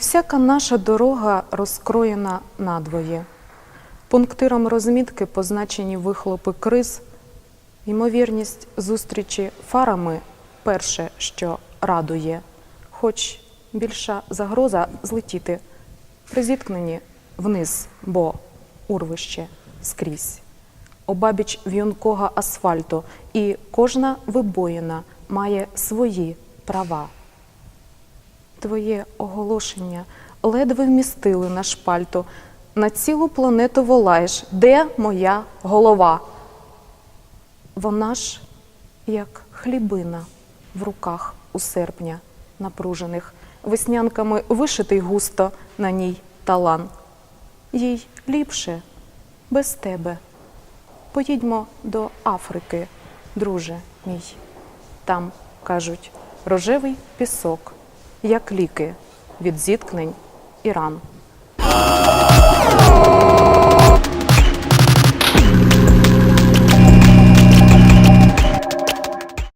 всяка наша дорога розкроєна надвоє. Пунктиром розмітки позначені вихлопи криз, ймовірність зустрічі фарами перше, що радує, хоч більша загроза злетіти при зіткненні вниз, бо урвище скрізь. Обабіч в'юнкого асфальту, і кожна вибоїна має свої права. Твоє оголошення ледве вмістили на шпальту. На цілу планету волаєш, де моя голова? Вона ж, як хлібина в руках у серпня напружених, веснянками вишитий густо на ній талан. Їй ліпше без тебе. Поїдьмо до Африки, друже мій. Там, кажуть, рожевий пісок, як ліки від зіткнень і ран.